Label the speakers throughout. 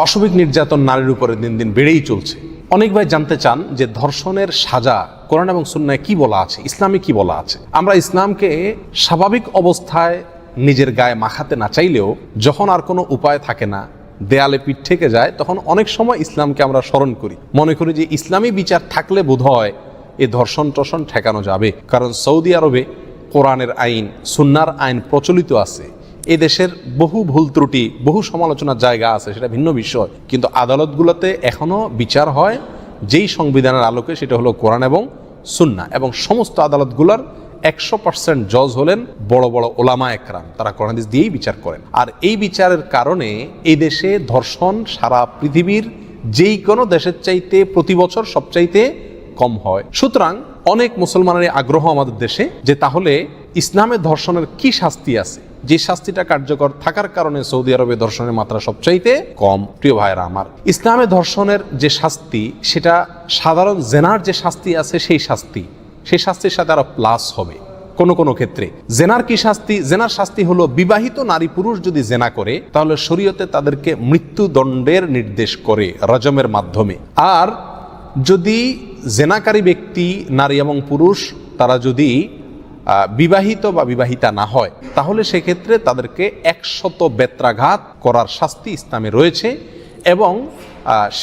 Speaker 1: পাশবিক নির্যাতন নারীর উপরে দিন দিন বেড়েই চলছে। অনেক ভাই জানতে চান যে ধর্ষণের সাজা কোরআন এবং সুন্নায় কি বলা আছে, ইসলামে কি বলা আছে? আমরা ইসলামকে স্বাভাবিক অবস্থায় নিজের গায়ে মাখাতে না চাইলেও যখন আর কোনো উপায় থাকে না, দেয়ালে পিঠ থেকে যায়, তখন অনেক সময় ইসলামকে আমরা স্মরণ করি। মনে করি যে ইসলামী বিচার থাকলে বোধ হয় এ ধর্ষণ টর্ষণ ঠেকানো যাবে। কারণ সৌদি আরবে কোরআনের আইন, সুন্নার আইন প্রচলিত আছে। এ দেশের বহু ভুল ত্রুটি, বহু সমালোচনার জায়গা আছে, সেটা ভিন্ন বিষয়। কিন্তু আদালতগুলোতে এখনও বিচার হয়, যেই সংবিধানের আলোকে সেটা হলো কোরআন এবং সুন্না এবং সমস্ত আদালতগুলোর একশো পার্সেন্ট জজ হলেন বড় বড় ওলামা একরাম, তারা কোরআন হাদিস দিয়েই বিচার করেন। আর এই বিচারের কারণে এই দেশে ধর্ষণ সারা পৃথিবীর যেই কোনো দেশের চাইতে প্রতি বছর সবচাইতে কম হয়। সুতরাং অনেক মুসলমানের আগ্রহ আমাদের দেশে যে তাহলে ইসলামের ধর্ষণের কি শাস্তি আছে? যে শাস্তিটা কার্যকর থাকার কারণে সৌদি আরবে ধর্ষণের মাত্রা সবচাইতে কম। প্রিয় ভাইরা আমার, ইসলামে ধর্ষণের যে শাস্তি, সেটা সাধারণ জেনার যে শাস্তি আছে সেই শাস্তি। সেই শাস্তির সাথে আরও প্লাস হবে। কোনো কোনো ক্ষেত্রে। জেনার কি শাস্তি? জেনার শাস্তি হলো বিবাহিত নারী পুরুষ যদি জেনা করে, তাহলে শরীয়তে তাদেরকে মৃত্যুদণ্ডের নির্দেশ করে রজমের মাধ্যমে। আর যদি জেনাকারী ব্যক্তি, নারী এবং পুরুষ, তারা যদি বিবাহিত বা বিবাহিতা না হয়, তাহলে সেক্ষেত্রে তাদেরকে একশত বেত্রাঘাত করার শাস্তি ইসলামে রয়েছে এবং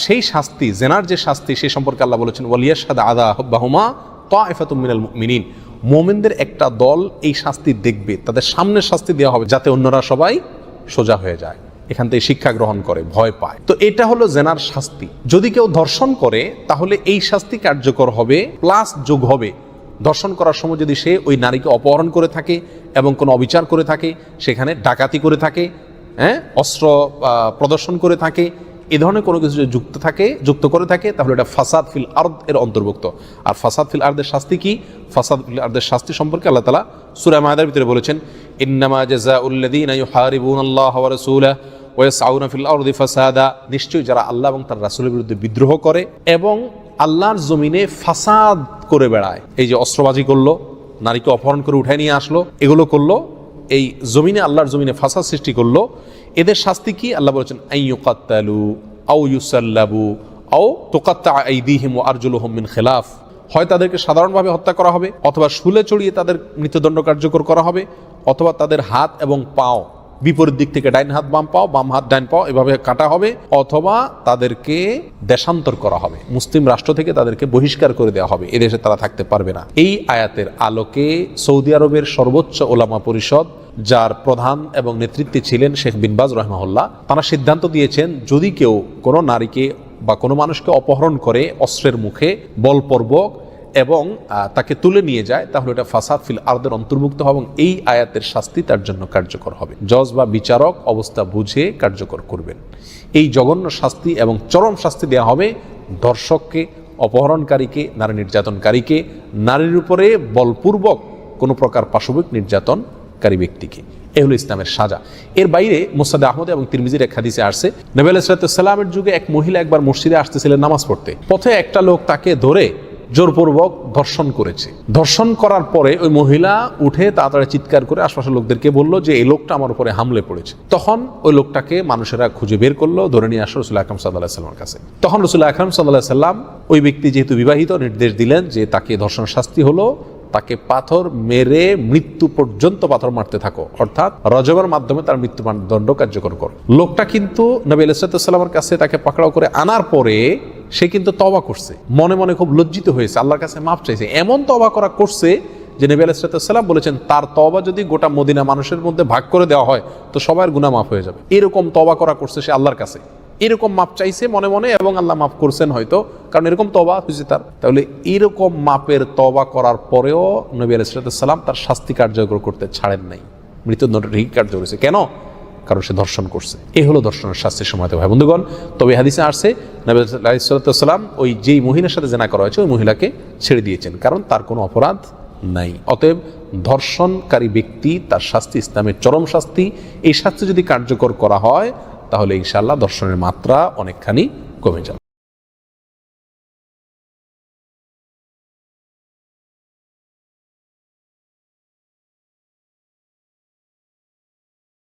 Speaker 1: সেই শাস্তি, জেনার যে শাস্তি, সে সম্পর্কে আল্লাহ বলেছেন ওয়ালিয়াসাদ আদা বাহুমা মিনাল মিনিন মোমেনদের একটা দল এই শাস্তি দেখবে, তাদের সামনে শাস্তি দেওয়া হবে যাতে অন্যরা সবাই সোজা হয়ে যায়, এখান থেকে শিক্ষা গ্রহণ করে, ভয় পায়। তো এটা হলো জেনার শাস্তি। যদি কেউ ধর্ষণ করে, তাহলে এই শাস্তি কার্যকর হবে, প্লাস যোগ হবে ধর্ষণ করার সময় যদি সে ওই নারীকে অপহরণ করে থাকে এবং কোনো অবিচার করে থাকে, সেখানে ডাকাতি করে থাকে হ্যাঁ অস্ত্র প্রদর্শন করে থাকে, এ ধরনের কোনো কিছু যদি যুক্ত থাকে, যুক্ত করে থাকে, তাহলে এটা ফাসাদ ফিল আর্দ এর অন্তর্ভুক্ত। আর ফাসাদ ফিল আর্দের শাস্তি কি? ফাসাদ ফিল আর্দের শাস্তি সম্পর্কে আল্লাহ তালা সুরা মায়াদের ভিতরে বলেছেন, ইন্নামা জাজা উল্লাদিন আল্লাহ ওয়া রাসূলা ওয়া ইয়াসআউনা ফিল আরদি ফাসাদা। নিশ্চয়ই যারা আল্লাহ এবং তার রাসুলের বিরুদ্ধে বিদ্রোহ করে এবং আল্লাহর জমিনে ফাসাদ করে বেড়ায়। এই যে অস্ত্রবাজি করল, নারীকে অপহরণ করে উঠায় নিয়ে আসলো, এগুলো করল, এই জমিনে আল্লাহর জমিনে ফাসাদ সৃষ্টি করল, এদের শাস্তি কি? আল্লাহ বলেছেন আইয়ুকাত্তালু আউ ইউসাল্লাবু আও তোকাত্তা আইদিহিম ও আরজুলুহুম মিন খেলাফ। হয় তাদেরকে সাধারণভাবে হত্যা করা হবে, অথবা শুলে চড়িয়ে তাদের মৃত্যুদণ্ড কার্যকর করা হবে, অথবা তাদের হাত এবং পাও বিপরীত দিক থেকে ডাইন হাত বাম পাও, বাম হাত ডাইন পাও, এভাবে কাটা হবে অথবা তাদেরকে দেশান্তর করা হবে। মুসলিম রাষ্ট্র থেকে তাদেরকে বহিষ্কার করে দেওয়া হবে। এদেশে তারা থাকতে পারবে না। এই আয়াতের আলোকে সৌদি আরবের সর্বোচ্চ ওলামা পরিষদ, যার প্রধান এবং নেতৃত্বে ছিলেন শেখ বিনবাজ রহমাহুল্লাহ, তারা সিদ্ধান্ত দিয়েছেন, যদি কেউ কোনো নারীকে বা কোনো মানুষকে অপহরণ করে অস্ত্রের মুখে, বলপূর্বক এবং তাকে তুলে নিয়ে যায়, তাহলে এটা ফাসাদ ফিল আর্দের অন্তর্ভুক্ত হবে এবং এই আয়াতের শাস্তি তার জন্য কার্যকর হবে। জজ বা বিচারক অবস্থা বুঝে কার্যকর করবেন। এই জঘন্য শাস্তি এবং চরম শাস্তি দেওয়া হবে দর্শককে, অপহরণকারীকে, নারী নির্যাতনকারীকে, নারীর উপরে বলপূর্বক কোনো প্রকার পাশবিক নির্যাতনকারী ব্যক্তিকে। এ হলো ইসলামের সাজা। এর বাইরে মোসাদ আহমদ এবং তিরমিজির এক হাদিসে আসছে, নবী আলাইসালামের যুগে এক মহিলা একবার মসজিদে আসতেছিলেন নামাজ পড়তে। পথে একটা লোক তাকে ধরে জোরপূর্বক ধর্ষণ করেছে। ধর্ষণ করার পরে ওই মহিলা উঠে তাড়াতাড়ি চিৎকার করে আশপাশের লোকদেরকে বলল যে, এই লোকটা আমার উপরে হামলে পড়েছে। তখন ওই লোকটাকে মানুষেরা খুঁজে বের করল, ধরে নিয়ে আসলো রসুল আকরম সাল্লাহ সাল্লামের কাছে। তখন রসুল আকরম সাল্লাহ সাল্লাম ওই ব্যক্তি যেহেতু বিবাহিত, নির্দেশ দিলেন যে, তাকে ধর্ষণ শাস্তি হলো, তাকে পাথর মেরে মৃত্যু পর্যন্ত পাথর মারতে থাকো। অর্থাৎ রজবের মাধ্যমে তার মৃত্যু দণ্ড কার্যকর করো। লোকটা কিন্তু নবী আলাইসাল্লামের কাছে তাকে পাকড়াও করে আনার পরে সে কিন্তু তবা করছে। মনে মনে খুব লজ্জিত হয়েছে, আল্লাহর কাছে মাপ চাইছে। এমন তবা করা করছে যে নবী আলাইসাল্লাম বলেছেন, তার তবা যদি গোটা মদিনা মানুষের মধ্যে ভাগ করে দেওয়া হয়, তো সবার গুণা মাফ হয়ে যাবে। এরকম তবা করা করছে সে আল্লাহর কাছে। এরকম মাপ চাইছে মনে মনে এবং আল্লাহ মাফ করছেন হয়তো, কারণ এরকম তবা হয়েছে তার। তাহলে এরকম মাপের তবা করার পরেও নবী আলাইসালাম তার শাস্তি কার্যকর করতে ছাড়েন নাই। মৃত্যুদণ্ড ঠিক কার্যকর হয়েছে। কেন? কারণ সে ধর্ষণ করছে। এই হলো ধর্ষণের শাস্তি সময়তে ভাই বন্ধুগণ, তবে হাদিসে আসছে নবীলাম ওই যেই মহিলার সাথে জেনা করা হয়েছে, ওই মহিলাকে ছেড়ে দিয়েছেন, কারণ তার কোনো অপরাধ নাই। অতএব ধর্ষণকারী ব্যক্তি, তার শাস্তি ইসলামের চরম শাস্তি। এই শাস্তি যদি কার্যকর করা হয়, তাহলে ইনশাল্লাহ দর্শনের মাত্রা অনেকখানি কমে যাবে।